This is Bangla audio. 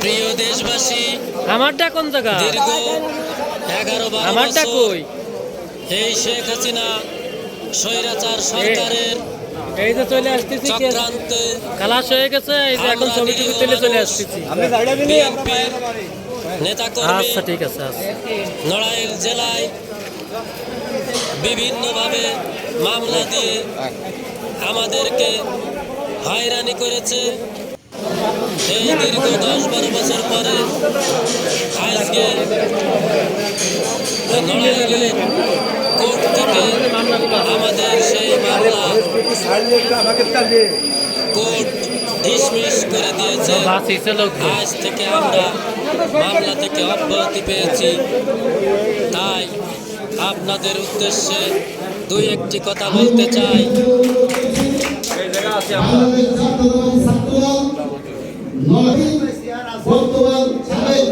প্রিয় দেশবাসী আমারটা কোন জায়গা? দীর্ঘ এগারো বারো আমারটা কই? এই শেখ হাসিনা স্বৈরাচার সরকারের এই যে চলে আসতেছি চক্রান্তে খালাস হয়ে গেছে এই যে এখন ছবি টবি তুলে চলে আসতেছি। নেতাকর্মী আচ্ছা ঠিক আছে আচ্ছা। নড়াইল জেলায় বিভিন্নভাবে মামলা দিয়ে আমাদেরকে হয়রানি করেছে। এই দীর্ঘ দশ বারো বছর পরে আজকে কোর্ট থেকে আমাদের সেই মামলা কোর্ট ডিসমিস করে দিয়েছে। আজ থেকে আমরা মামলা থেকে অব্যাহতি পেয়েছি। তাই আপনাদের উদ্দেশ্যে দুই একটি কথা বলতে চাই। নয় বর্তমান সাবেক